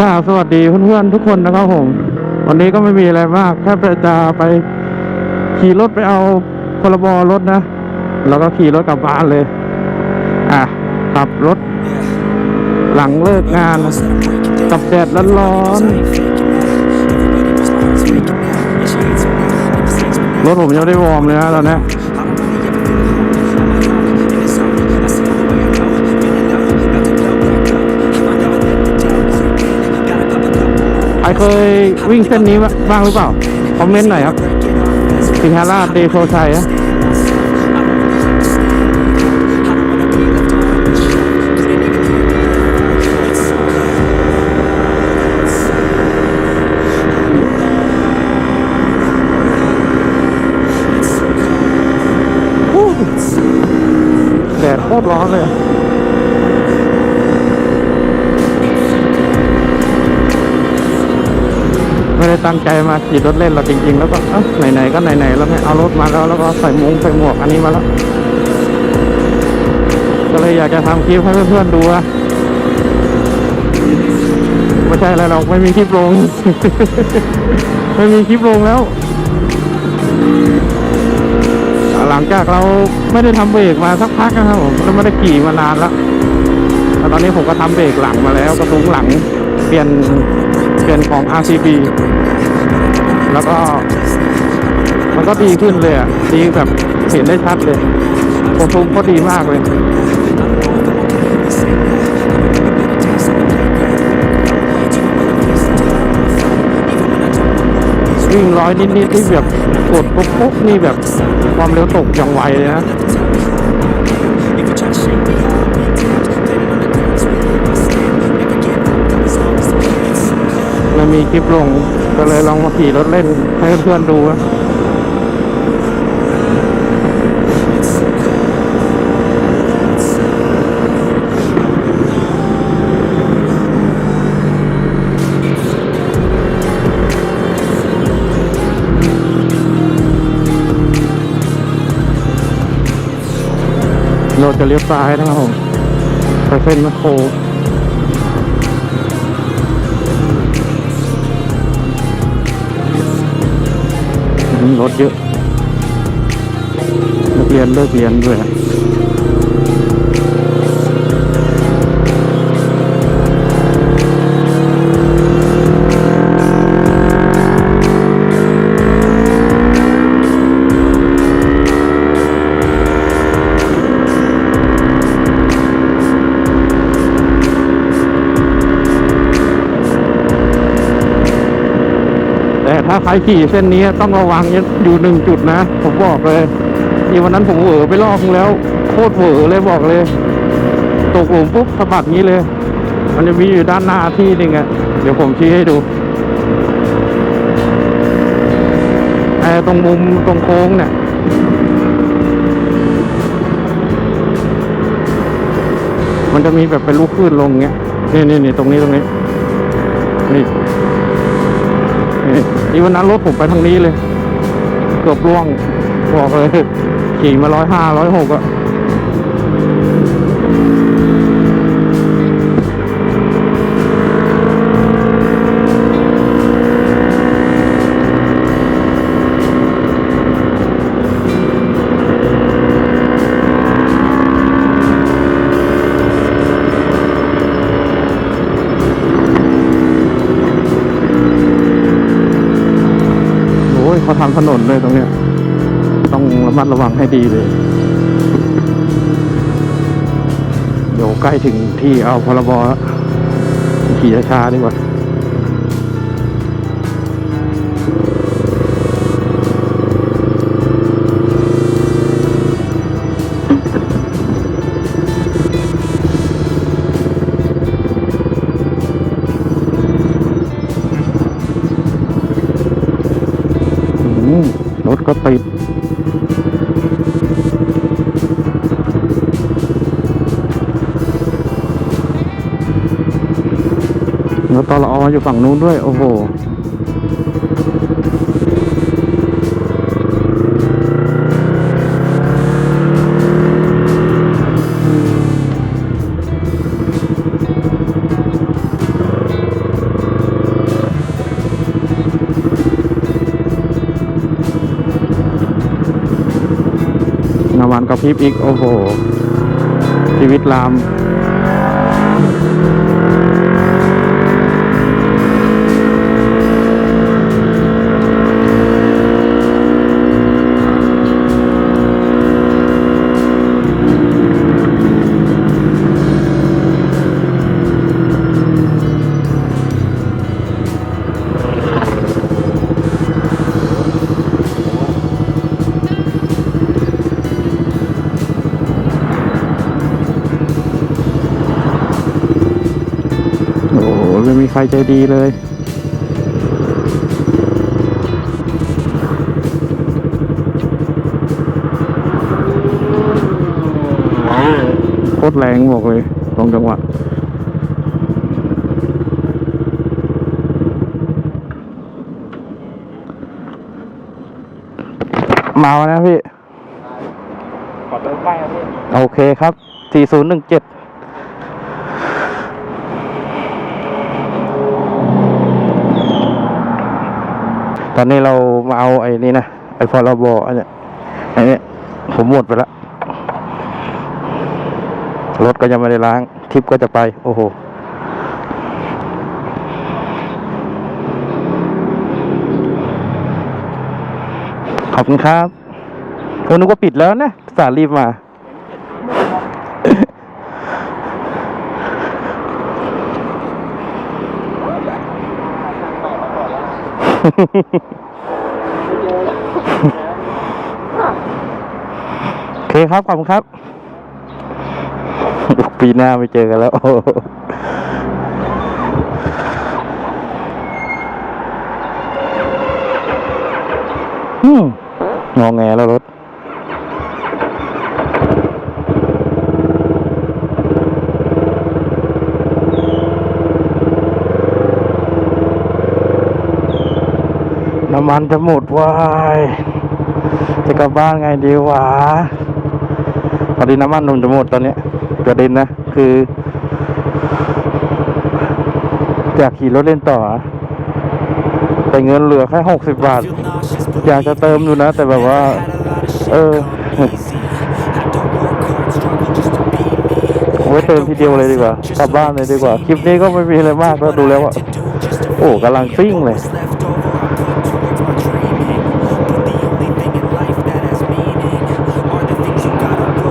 ก็สวัสดีเพื่อนๆทุกคนนะครับผม วันนี้ก็ไม่มีอะไรมาก แค่จะไปขี่รถไปเอาพรบรถนะ แล้วก็ขี่รถกลับบ้านเลย อะ ขับรถ หลังเลิกงาน กับแดดร้อนๆรถผมยังไม่ได้วอร์มเลยนะตอนนี้ เคยวิ่งเส้นนี้บ้างหรือเปล่า คอมเมนต์หน่อยครับสิงหาราชเดโชชัยนะ ตั้งใจมาขี่รถเล่นเราจริง ๆ แล้วก็เอ้าไหนๆก็ไหนๆแล้วไงเอารถมาแล้วแล้วก็ใส่มุ้งใส่หมวกอันนี้มาแล้วก็เลยอยากจะทำคลิปให้เพื่อนๆดูอะไม่ใช่อะไรหรอกไม่มีคลิปลง ไม่มีคลิปลงแล้ว หลังจากเราไม่ได้ทำเบรกมาสักพักนะครับผมก็ไม่ได้ขี่มานานแล้วแต่ตอนนี้ผมก็ทำเบรกหลังมาแล้วกระทุ้งหลังเปลี่ยนเปลี่ยนของ RCB แล้วก็มันก็ดีขึ้นเลยอะดีแบบเห็นได้ชัดเลยกระทุ้งก็ดีมากเลยวิ่งร้อยนิดๆนี่แบบกดปุ๊บปุ๊บนี่แบบความเร็วตกอย่างไวเลยนะ มีคลิปลง ก็เลยลองมาขี่รถเล่นให้เพื่อนๆดูนะเราจะเลี้ยวซ้ายนะครับผมไปเส้นแมคโคร รถเยอะนักเรียนเลิกเรียนด้วยาใครขี่เส้นนี้ต้องระวังอยู่หนึ่งจุดนะ ผมบอกเลยนี่วันนั้นผมเหอไปรอบนึงแล้ว โคตรเหวอเลยบอกเลย ตกหลุมปุ๊บสะบัดงี้เลย มันจะมีอยู่ด้านหน้าที่หนึ่งอะเดี๋ยวผมชี้ให้ดูไอ้ตรงมุมตรงโค้งเนี่ยมันจะมีแบบเป็นลูกคลื่นลงเงี้ยนี่นี่นี่ตรงนี้ตรงนี้นี่ นี่นี่วันนั้นรถผมไปทางนี้เลย เกือบล่วงบอกเลยขี่มาร้อยห้าร้อยหกอะางถนนเลยตรงเนี้ย ต้องระมัดระวังให้ดีเลย เดี๋ยวใกล้ถึงที่เอาพรบขี่ช้าดีกว่า แล้วตอละออยู่ฝั่งนู้นด้วย โอ้โหน้ำมันกระพริบอีก โอ้โห ชีวิตลาม ม่มีใครใจดีเลย โคตรแรงบอกเลยตรงจังหวะมาแล้วนะพี่ ขอเติมป้ายครับพี่ โอเคครับ 4017 ตอนนี้เรามาเอาไอ้นี่นะไอ้พรบอันเนี้ยไอ้เนี้ยผมหมดไปแล้วรถก็ยังไม่ได้ล้าง ทิปก็จะไป โอ้โหขอบคุณครับเออนึกว่าปิดแล้วนะสารรีบมา โอเคครับ ขอบคุณครับ ปีหน้าไม่เจอกันแล้วอืมงอแงแล้วรถำมันจะหมดวายจะกลับบ้านไงดีวะพอดีน้ำมันมันจะหมดตอนนี้ยประเด็นนะ คืออยากขี่รถเล่นต่อ แต่เงินเหลือแค่หกสิบบาท อยากจะเติมอยู่นะ แต่แบบว่า เออไว้เติมทีเดียวเลยดีกว่า กลับบ้านเลยดีกว่า คลิปนี้ก็ไม่มีอะไรมากแล้วดูแล้วว่าโอ้กำลังซิ่งเลย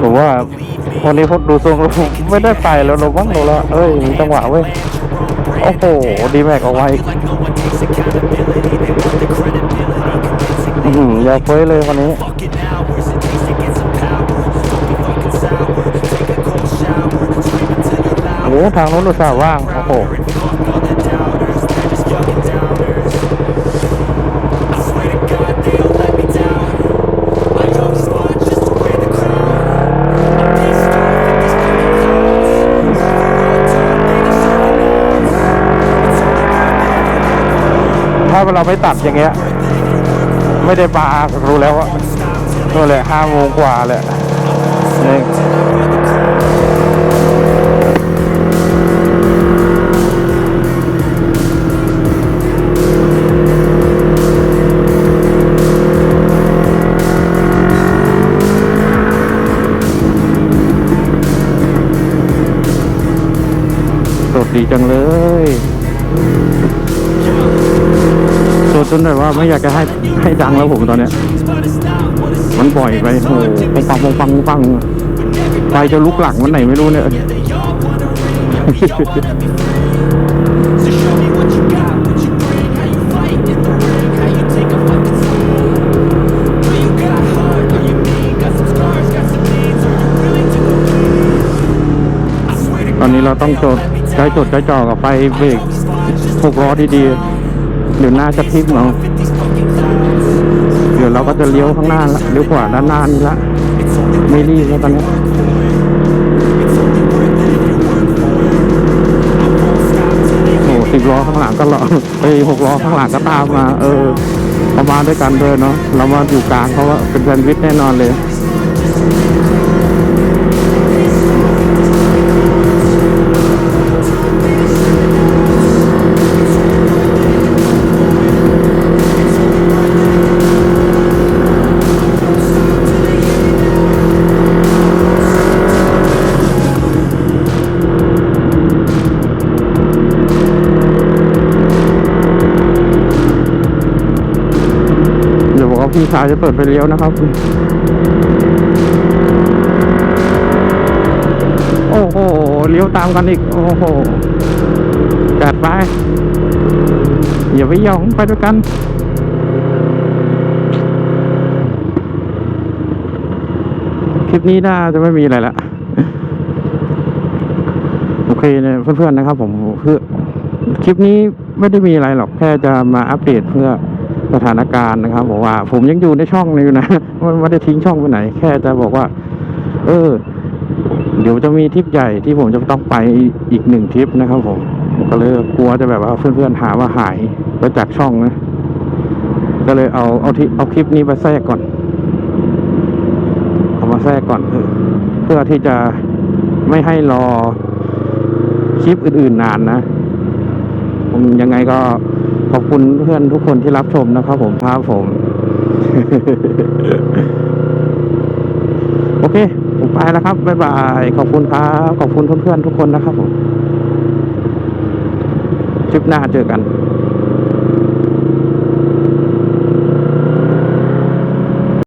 ผมว่าวันนี้พดดูทรงแล้วไม่ได้ไปแล้วลงบ้างเราละเอ้ยมีจังหวะเว้ย โอ้โห ดีแม็กเอาไว้อื้อย่าเฟ้ยเลยวันนี้โอ้ทางโน้นอุตส่าว่าง โอ้โห เราไม่ตัดอย่างเงี้ย ไม่ได้ปลารู้แล้วว่านั่นแหละห้าโมงกว่าแหละ นแบบว่าไม่อยากจะให้ให้ดังแล้วผมตอนเนี้ย มันปล่อยไปโอ้โหปังปังปังปังปังไฟจะลุกหลังวันไหนไม่รู้เนี่ยตอนนี้เราต้องจดใช้จดใช้จ่อกับไฟเบรกหกล้อดีๆ เดี๋ยวหน้าจะทิ่มเราเดี๋ยวเราก็จะเลี้ยวข้างหน้าละเลี้ยวขวาด้านหน้านี่ละไม่รีบแล้วตอนนี้โอ้สิบล้อข้างหลังก็รอเอ้ยหกล้อข้างหลังก็ตามมา เออเขามาด้วยกันด้วยเนาะเรามาอยู่กลางเขาว่าเป็นแซนด์วิชแน่นอนเลย พี่ชายจะเปิดไฟเลี้ยวนะครับ โอ้โห เลี้ยวตามกันอีก โอ้โห จัดไป อย่าไปยองไปด้วยกันคลิปนี้น่าจะไม่มีอะไรละโอเคเนี่ยเพื่อนๆนะครับ ผมคือคลิปนี้ไม่ได้มีอะไรหรอกแค่จะมาอัปเดตเพื่อ สถานการณ์นะครับบอกว่า ผมยังอยู่ในช่องนี้อยู่นะไม่ไม่ได้ทิ้งช่องไปไหน แค่จะบอกว่า เออ เดี๋ยวจะมีทริปใหญ่ที่ผมจะต้องไปอีกหนึ่งทริปนะครับผมก็เลยกลัวจะแบบว่าเพื่อนๆหาว่าหายไปจากช่องนะก็เลยเอาเอาที่เอาคลิปนี้ไปแทรกก่อน เอามาแทรกก่อนเพื่อที่จะไม่ให้รอคลิปอื่นๆนานนะ ยังไงก็ขอบคุณเพื่อนทุกคนที่รับชมนะครับผมครับผม โอเค ผมไปแล้วครับ บ๊ายบาย ขอบคุณครับ ขอบคุณเพื่อนๆทุกคนนะครับผม คลิปหน้าเจอกัน